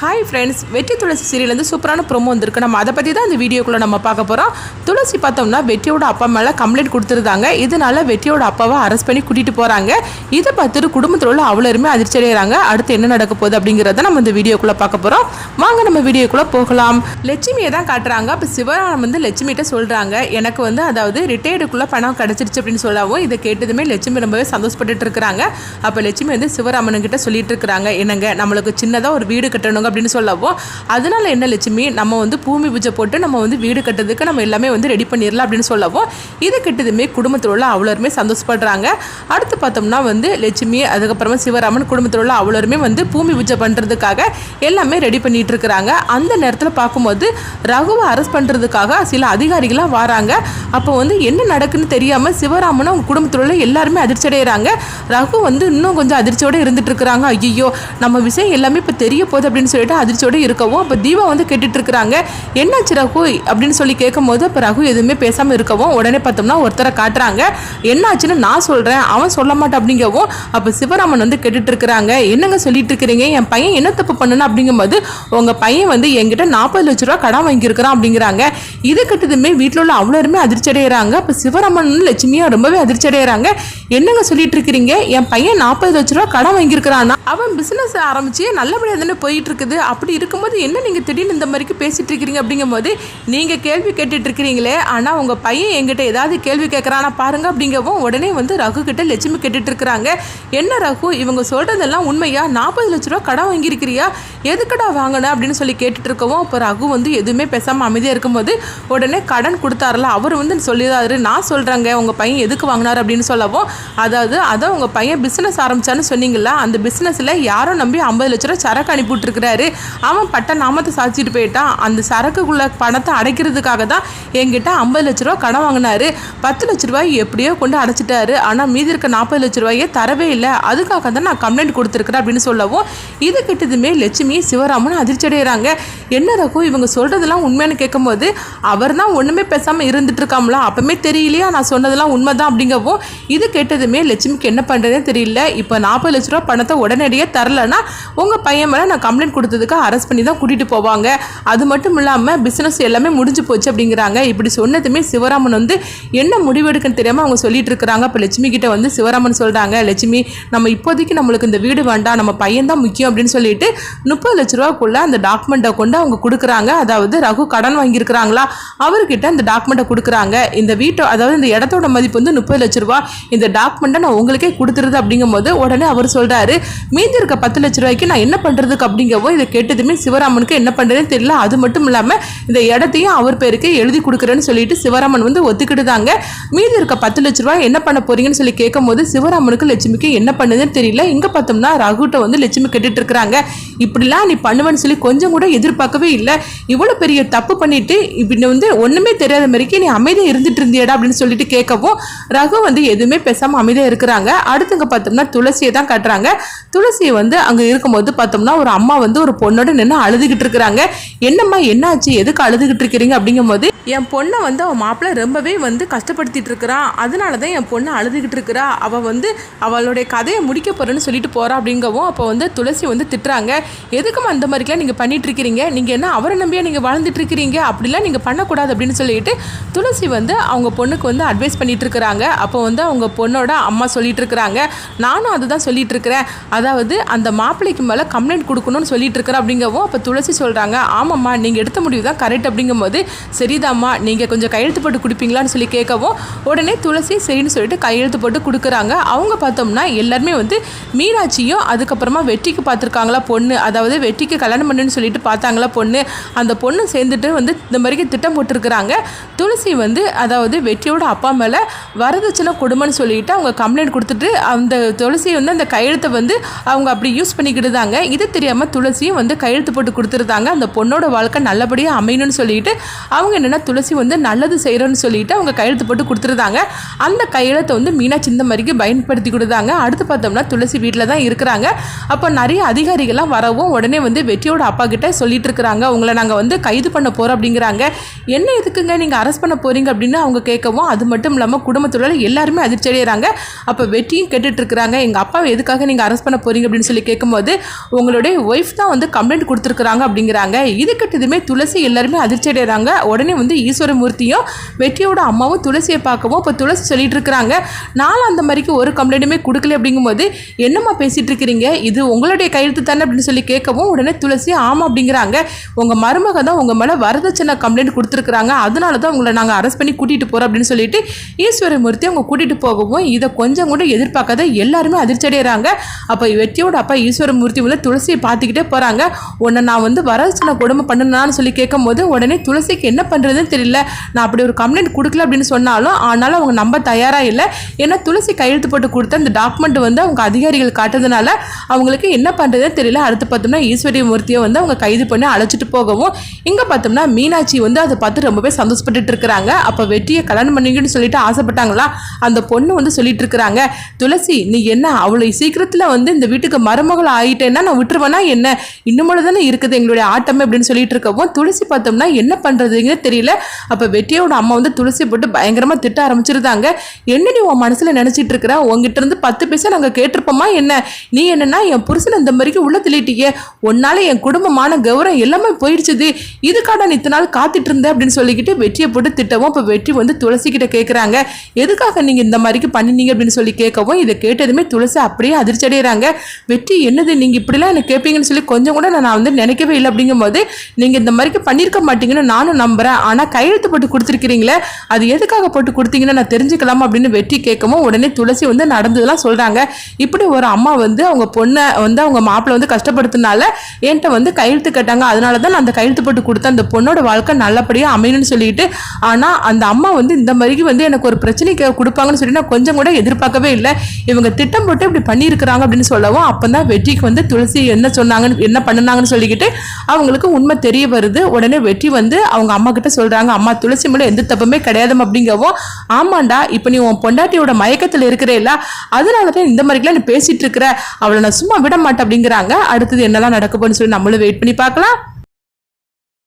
Hi friends வெற்றி துளசி சீரியல்லேருந்து சூப்பரான promo வந்திருக்கு. நம்ம அதை பற்றி தான் இந்த வீடியோக்குள்ளே நம்ம பார்க்க போகிறோம் துளசி பார்த்தோம்னா வெற்றியோட அப்பா மேலே கம்ப்ளைண்ட் கொடுத்துருந்தாங்க. இதனால வெற்றியோட அப்பாவை அரெஸ்ட் பண்ணி கூட்டிகிட்டு போகிறாங்க இதை பார்த்துட்டு குடும்பத்தில் உள்ள அவ்வளோருமே அதிர்ச்சி அடைகிறாங்க அடுத்து என்ன நடக்க போகுது அப்படிங்கிறத நம்ம இந்த வீடியோக்குள்ளே பார்க்க போகிறோம் வாங்க நம்ம வீடியோக்குள்ளே போகலாம். லட்சுமியை தான் காட்டுறாங்க. அப்போ சிவராம் வந்து லட்சுமிகிட்ட சொல்கிறாங்க எனக்கு வந்து அதாவது ரிட்டையர்டுக்குள்ளே பணம் கிடச்சிருச்சு அப்படின்னு சொல்லவும் இதை கேட்டதுமே லட்சுமி ரொம்பவே சந்தோஷப்பட்டுட்டு இருக்கிறாங்க. அப்போ லட்சுமி வந்து சிவராமன் கிட்ட சொல்லிட்டு இருக்கிறாங்க. என்னங்க நம்மளுக்கு சின்னதாக ஒரு வீடு கட்டணுங்க அப்படின்னு சொல்லவும் அதனால என்ன லட்சுமி நம்ம வந்து பூமி பூஜை போட்டு நம்ம வந்து வீடு கட்டுறதுக்கு நம்ம எல்லாமே வந்து ரெடி பண்ணிடலாம் அப்படின்னு சொல்லவும் இது கெட்டதுமே குடும்பத்தில் உள்ள அவ்வளோருமே சந்தோஷப்படுறாங்க. அடுத்து பார்த்தோம்னா வந்து லட்சுமி அதுக்கப்புறமா சிவராமன் குடும்பத்தில் உள்ள அவ்வளோருமே வந்து பூமி பூஜை பண்ணுறதுக்காக எல்லாமே ரெடி பண்ணிட்டு இருக்கிறாங்க அந்த நேரத்தில் பார்க்கும்போது ரகுவை அரெஸ்ட் பண்ணுறதுக்காக சில அதிகாரிகளாக வராங்க. அப்போ வந்து என்ன நடக்குன்னு தெரியாமல் சிவராமனும் அவங்க குடும்பத்தில் உள்ள எல்லாருமே அதிர்ச்சி அடைகிறாங்க ரகு வந்து இன்னும் கொஞ்சம் அதிர்ச்சியோடு இருந்துட்டு இருக்கிறாங்க ஐயோ நம்ம விஷயம் எல்லாமே இப்போ தெரிய போகுது அப்படின்னு சொல்லிட்டு அதிர்ச்சியோடு இருக்கவும் அப்போ தீபா வந்து கேட்டுட்டு இருக்கிறாங்க என்னாச்சு ரகு? அப்படின்னு சொல்லி கேட்கும் போது அப்போ ரகு எதுவுமே பேசாமல் இருக்கவும் உடனே பார்த்தோம்னா ஒருத்தரை காட்டுறாங்க. என்னாச்சுன்னு நான் சொல்கிறேன் அவன் சொல்ல மாட்டான் அப்படிங்கவும் அப்போ சிவராமன் வந்து கேட்டுட்டு இருக்கிறாங்க. என்னங்க சொல்லிட்டு இருக்கிறீங்க? என் பையன் என்ன தப்பு பண்ணணும் அப்படிங்கும்போது உங்கள் பையன் வந்து என்கிட்ட நாற்பது லட்ச ரூபா கடன் வாங்கியிருக்கிறான் அப்படிங்கிறாங்க. இது கட்டதுமே வீட்டில் உள்ள அவ்வளோருமே அதிர்ச்சி அடைகிறாங்க அப்போ சிவராமன் லட்சுமியும் ரொம்பவே அதிர்ச்சி அடைகிறாங்க என்னங்க சொல்லிட்டு இருக்கிறீங்க? என் பையன் நாற்பது லட்ச ரூபா கடன் வாங்கியிருக்கிறான்னா அவன் பிசினஸ் ஆரம்பிச்சு நல்லபடியாக தானே போயிட்டு இருக்குது அப்படி இருக்கும்போது என்ன நீங்கள் திடீர்னு இந்த மாதிரிக்கு பேசிகிட்டு இருக்கிறீங்க அப்படிங்கும்போது நீங்கள் கேள்வி கேட்டுட்டு இருக்கிறீங்களே ஆனால் உங்கள் பையன் எங்கிட்ட ஏதாவது கேள்வி கேட்குறானா பாருங்க அப்படிங்கவும் உடனே வந்து ரகு கிட்ட லட்சுமி கேட்டுட்டு இருக்கிறாங்க. என்ன ரகு இவங்க சொல்கிறதெல்லாம் உண்மையா? நாற்பது லட்ச ரூபா கடன் வாங்கியிருக்கிறியா? எதுக்கடா வாங்கின அப்படின்னு சொல்லி கேட்டுட்டு இருக்கவும் அப்போ ரகு வந்து எதுவுமே பேசாமல் அமைதியாக இருக்கும்போது உடனே கடன் கொடுத்தாருல அவர் வந்து சொல்லிடாரு நான் சொல்கிறேங்க உங்கள் பையன் எதுக்கு வாங்கினார்? அப்படின்னு சொல்லவும் அதாவது அதான் உங்கள் பையன் பிஸ்னஸ் ஆரம்பிச்சான்னு சொன்னீங்களா அந்த பிஸ்னஸில் யாரோ நம்பி ஐம்பது லட்ச ரூபா சரக்கு அனுப்பிவிட்டுருக்கிறாரு. விட்டுருக்கிறாரு அவன் பட்ட நாமத்தை சாச்சிட்டு போயிட்டான். அந்த சரக்குக்குள்ள பணத்தை அடைக்கிறதுக்காக தான் என்கிட்ட ஐம்பது லட்ச ரூபா கடன் வாங்கினாரு. பத்து லட்ச ரூபாய் எப்படியோ கொண்டு அடைச்சிட்டாரு. ஆனால் மீதி இருக்க நாற்பது லட்ச ரூபாயே தரவே இல்லை. அதுக்காக தான் நான் கம்ப்ளைண்ட் கொடுத்துருக்குறேன் அப்படின்னு சொல்லவும் இது கிட்டதுமே லட்சுமி சிவராமன் அதிர்ச்சி அடைகிறாங்க என்ன ரகு இவங்க சொல்றதெல்லாம் உண்மைன்னு கேட்கும்போது அவர் தான் ஒன்றுமே பேசாமல் இருந்துட்டு இருக்காமலாம் அப்பவுமே தெரியலையா? நான் சொன்னதெல்லாம் உண்மைதான் அப்படிங்கவும் இது கேட்டதுமே லட்சுமிக்கு என்ன பண்ணுறதே தெரியல. இப்போ நாற்பது லட்ச ரூபா பணத்தை உடனடியே தரலன்னா உங்கள் பையன் மேலே நான் கம்ப்ளைண்ட் கொடுத்ததுக்கு அரெஸ்ட் பண்ணி தான் கூட்டிகிட்டு போவாங்க. அது மட்டும் இல்லாமல் பிஸ்னஸ் எல்லாமே முடிஞ்சு போச்சு அப்படிங்கிறாங்க. இப்படி சொன்னதுமே சிவராமன் வந்து என்ன முடிவெடுக்குன்னு தெரியாமல் அவங்க சொல்லிட்டு இருக்கிறாங்க. இப்போ லட்சுமி கிட்ட வந்து சிவராமன் சொல்கிறாங்க லட்சுமி நம்ம இப்போதைக்கு நம்மளுக்கு இந்த வீடு வேண்டாம். நம்ம பையன் தான் முக்கியம். அப்படின்னு சொல்லிட்டு முப்பது லட்ச ரூபாக்குள்ள அந்த டாக்குமெண்ட்டை கொண்டு அவங்க கொடுக்குறாங்க. அதாவது ரகு கடன் வாங்கியிருக்கிறாங்களா? அவர்கிட்ட அந்த டாக்குமெண்ட்டை கொடுக்குறாங்க. இந்த வீட்டை அதாவது இந்த இடத்தோட மதிப்பு வந்து முப்பது லட்ச ரூபா இந்த டாக்குமெண்ட்டை நான் உங்களுக்கே கொடுத்துருது அப்படிங்கும்போது உடனே அவர் சொல்கிறாரு மீதி இருக்க பத்து லட்ச ரூபாய்க்கு நான் என்ன பண்ணுறதுக்கு அப்படிங்கவோ இதை கேட்டதுமே சிவராமனுக்கு என்ன பண்ணுறதுன்னு தெரியல. அது மட்டும் இல்லாமல் இந்த இடத்தையும் அவர் பேருக்கு எழுதி கொடுக்குறேன்னு சொல்லிட்டு சிவராமன் வந்து ஒத்துக்கிட்டுதாங்க மீதி இருக்க பத்து லட்ச ரூபாய் என்ன பண்ண போறீங்கன்னு சொல்லி கேட்கும்போது சிவராமனுக்கு லட்சுமிக்கு என்ன பண்ணுதுன்னு தெரியல. இங்கே பார்த்தோம்னா ரகுட்ட வந்து லட்சுமி கேட்டுட்டு இருக்கிறாங்க. இப்படிலாம் நீ பண்ணுவேன்னு சொல்லி கொஞ்சம் கூட எதிர்பார்க்கவே இல்லை. இவ்வளோ பெரிய தப்பு பண்ணிட்டு இப்படி வந்து ஒன்றுமே தெரியாத மாதிரிக்கு நீ அமைதியாக இருந்துட்டு இருந்தியடா அப்படின்னு சொல்லிட்டு கேட்கவும் ரகு வந்து எதுவுமே பேசாமல் அமைதியாக இருக்கிறாங்க. அடுத்துங்க பார்த்தோம்னா துளசியை தான் கட்டுறாங்க. துளசியை வந்து அங்கே இருக்கும்போது பார்த்தோம்னா ஒரு அம்மா வந்து ஒரு பொண்ணோட நின்று அழுதுகிட்டு இருக்கிறாங்க. என்னம்மா என்னாச்சு? எதுக்கு அழுதுகிட்டு இருக்கிறீங்க? அப்படிங்கும்போது என் பொண்ணை வந்து அவன் மாப்பிள்ளை ரொம்பவே வந்து கஷ்டப்படுத்திட்டு இருக்கிறான் அதனால தான் என் பொண்ணு அழுதுகிட்டு இருக்கிறா. அவள் வந்து அவளுடைய கதையை முடிக்க போகிறேன்னு சொல்லிட்டு போகிறா அப்படிங்கவும் அப்போ வந்து துளசி வந்து திட்டுறாங்க. எதுக்கும் அந்த மாதிரிலாம் நீங்கள் பண்ணிகிட்ருக்கிறீங்க நீங்கள் என்ன அவரை நம்பியாக நீங்கள் வாழ்ந்துட்டுருக்கிறீங்க? அப்படிலாம் நீங்கள் பண்ணக்கூடாது அப்படின்னு சொல்லிட்டு துளசி வந்து அவங்க பொண்ணுக்கு வந்து அட்வைஸ் பண்ணிகிட்ருக்குறாங்க அப்போ வந்து அவங்க பொண்ணோட அம்மா சொல்லிகிட்ருக்குறாங்க நானும் அதுதான் சொல்லிட்டு இருக்கிறேன் அதாவது அந்த மாப்பிள்ளைக்கு மேலே கம்ப்ளைண்ட் கொடுக்கணும்னு சொல்லிகிட்டுருக்குறேன் அப்படிங்கவும் அப்போ துளசி சொல்கிறாங்க ஆமாம்மா நீங்கள் எடுத்த முடிவு தான் கரெக்ட் அப்படிங்கும்போது சரிதாம்மா நீங்கள் கொஞ்சம் கையெழுத்து போட்டு கொடுப்பீங்களான்னு சொல்லி கேட்கவும் உடனே துளசி சரின்னு சொல்லிட்டு கையெழுத்து போட்டு கொடுக்குறாங்க. அவங்க பார்த்தோம்னா எல்லாருமே வந்து மீனாட்சியும் அதுக்கப்புறமா வெற்றிக்கு பார்த்துருக்காங்களா பொண்ணு அதாவது வெற்றிக்கு கல்யாணம் பண்ணுன்னு சொல்லிட்டு பார்த்தாங்களா பொண்ணு அந்த பொண்ணு சேர்ந்துட்டு வந்து இந்த மாதிரிக்கு திட்டம் போட்டிருக்கிறாங்க. துளசி வந்து அதாவது வெற்றியோட அப்பா மேலே வரதட்சணை கொடுமைன்னு சொல்லிட்டு அவங்க கம்ப்ளைண்ட் கொடுத்துட்டு அந்த துளசி வந்து அந்த கையெழுத்தை வந்து அவங்க அப்படி யூஸ் பண்ணிக்கிட்டுதாங்க. இது தெரியாமல் துளசியும் வந்து கையெழுத்து போட்டு கொடுத்துருந்தாங்க. அந்த பொண்ணோட வாழ்க்கை நல்லபடியாக அமையணும்னு சொல்லிட்டு அவங்க என்னென்னா துளசி வந்து நல்லது செய்கிறோன்னு சொல்லிட்டு அவங்க கையெழுத்து போட்டு கொடுத்துருந்தாங்க. அந்த கையெழுத்தை வந்து மீனாட்சி இந்த மாதிரிக்கு பயன்படுத்தி கொடுத்தாங்க. அடுத்து பார்த்தோம்னா துளசி வீட்டில் தான் இருக்கிறாங்க. அப்போ நிறைய அதிகாரிகள்லாம் வர வரவும் உடனே வந்து வெற்றியோட அப்பா கிட்ட சொல்லிட்டு இருக்கிறாங்க. உங்களை நாங்கள் வந்து கைது பண்ண போகிறோம் அப்படிங்கிறாங்க. என்ன எதுக்குங்க நீங்கள் அரெஸ்ட் பண்ண போறீங்க அப்படின்னு அவங்க கேட்கவும் அது மட்டும் இல்லாமல் குடும்பத்தோட எல்லாருமே அதிர்ச்சி அடைகிறாங்க அப்போ வெற்றியும் கேட்டுட்ருக்குறாங்க எங்கள் அப்பாவை எதுக்காக நீங்கள் அரெஸ்ட் பண்ண போறீங்க அப்படின்னு சொல்லி கேட்கும்போது உங்களுடைய ஒய்ஃப் தான் வந்து கம்ப்ளைண்ட் கொடுத்துருக்குறாங்க அப்படிங்கிறாங்க. இது கிட்டதுமே துளசி எல்லாருமே அதிர்ச்சி அடைகிறாங்க உடனே வந்து ஈஸ்வரமூர்த்தியும் வெற்றியோட அம்மாவும் துளசியை பார்க்கவும் இப்போ துளசி சொல்லிட்டு இருக்கிறாங்க. நானும் அந்த மாதிரிக்கு ஒரு கம்ப்ளைண்ட்டுமே கொடுக்கல அப்படிங்கும்போது என்னம்மா பேசிகிட்டு இருக்கிறீங்க? இது உங்களுடைய கையெழுத்து தானே அப்படின்னு சொல்லி கேட்கவும் உடனே துளசி ஆமாம் அப்படிங்கிறாங்க. உங்கள் மருமக தான் உங்கள் மேலே வரதட்சணை கம்ப்ளைண்ட் கொடுத்துருக்குறாங்க. அதனால தான் உங்களை நாங்கள் அரெஸ்ட் பண்ணி கூட்டிகிட்டு போகிறோம் அப்படின்னு சொல்லிட்டு ஈஸ்வரமூர்த்தி அவங்க கூட்டிகிட்டு போகவும் இதை கொஞ்சம் கூட எதிர்பார்க்காத எல்லாருமே அதிர்ச்சி அடைகிறாங்க அப்போ வெற்றியோட அப்பா ஈஸ்வரமூர்த்தி உள்ள துளசியை பார்த்துக்கிட்டே போகிறாங்க உன்னை நான் வந்து வரதட்சணை கொடுமை பண்ணுனான்னு சொல்லி கேட்கும் போது உடனே துளசிக்கு என்ன பண்ணுறதுன்னு தெரியல. நான் அப்படி ஒரு கம்ப்ளைண்ட் கொடுக்கல அப்படின்னு சொன்னாலும் ஆனாலும் அவங்க நம்ப தயாராக இல்லை. ஏன்னா துளசி கையெழுத்து போட்டு கொடுத்த அந்த டாக்குமெண்ட் வந்து அவங்க அதிகாரிகள் காட்டுறதுனால அவங்களுக்கு என்ன பண்ணுறதுன்னு தெரியல. அடுத்த பார்த்தோம்னா ஈஸ்வரி மூர்த்தியை வந்து அவங்க கைது பண்ணி அழைச்சிட்டு போகவும் இங்கே பார்த்தோம்னா மீனாட்சி வந்து அதை பார்த்து ரொம்பவே சந்தோஷப்பட்டுட்டு இருக்கிறாங்க. அப்போ வெற்றியை கல்யாணம் பண்ணிங்கன்னு சொல்லிட்டு ஆசைப்பட்டாங்களா? அந்த பொண்ணு வந்து சொல்லிட்டு இருக்கிறாங்க துளசி நீ என்ன அவ்வளோ சீக்கிரத்தில் வந்து இந்த வீட்டுக்கு மருமகள் ஆகிட்டேன்னா நான் விட்டுருவேனா? என்ன? இன்னும் தானே இருக்குது எங்களுடைய ஆட்டமே? அப்படின்னு சொல்லிட்டு இருக்கவும் துளசி பார்த்தோம்னா என்ன பண்ணுறதுங்கன்னு தெரியல. அப்போ வெற்றியோட அம்மா வந்து துளசி போட்டு பயங்கரமாக திட்ட ஆரம்பிச்சிருந்தாங்க. என்ன நீ உன் மனசில் நினச்சிட்டு இருக்கிற? உங்ககிட்ட இருந்து பத்து பைசா நாங்கள் கேட்டிருப்போமா? என்ன? நீ என்னன்னா என் புருஷன் இந்த மாதிரிக்கு உள்ள செய்ய உன்னால என் குடும்பமான கௌரவம் எல்லாமே போயிடுச்சுது இதுக்காக நான் இத்தனை நாள் காத்துட்டு இருந்தேன் அப்படின்னு சொல்லிக்கிட்டு வெற்றியை போட்டு திட்டவும் இப்போ வெற்றி வந்து துளசி கிட்ட கேட்குறாங்க எதுக்காக நீங்கள் இந்த மாதிரிக்கு பண்ணினீங்க அப்படின்னு சொல்லி கேட்கவும் இதை கேட்டதுமே துளசி அப்படியே அதிர்ச்சி அடைகிறாங்க வெற்றி என்னது? நீங்கள் இப்படிலாம் எனக்கு கேட்பீங்கன்னு சொல்லி கொஞ்சம் கூட நான் வந்து நினைக்கவே இல்லை. அப்படிங்கும்போது நீங்கள் இந்த மாதிரிக்கு பண்ணியிருக்க மாட்டீங்கன்னு நானும் நம்புகிறேன் ஆனால் கையெழுத்து போட்டு கொடுத்துருக்கிறீங்களே அது எதுக்காக போட்டு கொடுத்தீங்கன்னு நான் தெரிஞ்சுக்கலாம் அப்படின்னு வெற்றி கேட்கவும் உடனே துளசி வந்து நடந்ததெல்லாம் சொல்கிறாங்க இப்படி ஒரு அம்மா வந்து அவங்க பொண்ணை வந்து அவங்க மாப்பிள்ளை வந்து கஷ்டப்படுத்தினால என்கிட்ட வந்து கையெழுத்து கேட்டாங்க. அதனால தான் நான் அந்த கையெழுத்து போட்டு கொடுத்த அந்த பொண்ணோட வாழ்க்கை நல்லபடியாக அமையணும்னு சொல்லிட்டு ஆனால் அந்த அம்மா வந்து இந்த மாதிரிக்கு வந்து எனக்கு ஒரு பிரச்சனைக்கு கொடுப்பாங்கன்னு சொல்லி நான் கொஞ்சம் கூட எதிர்பார்க்கவே இல்லை. இவங்க திட்டம் போட்டு இப்படி பண்ணியிருக்கிறாங்க அப்படின்னு சொல்லவும் அப்போ தான் வெற்றிக்கு வந்து துளசி என்ன சொன்னாங்கன்னு என்ன பண்ணினாங்கன்னு சொல்லிக்கிட்டு அவங்களுக்கு உண்மை தெரிய வருது. உடனே வெற்றி வந்து அவங்க அம்மா கிட்ட சொல்கிறாங்க அம்மா துளசி மேலே எந்த தப்புமே கிடையாது அப்படிங்கவும் ஆமாண்டா இப்போ நீ உன் பொண்டாட்டியோட மயக்கத்தில் இருக்கிறேல்ல அதனால தான் இந்த மாதிரிலாம் நீ பேசிட்டு இருக்கிற. அவளை நான் சும்மா விட மாட்டேன் அப்படிங்கிறாங்க. அடுத்தது என்னெல்லாம் நடக்க போகுதுன்னு சொல்லி நம்மளும் வெயிட் பண்ணி பார்க்கலாம்.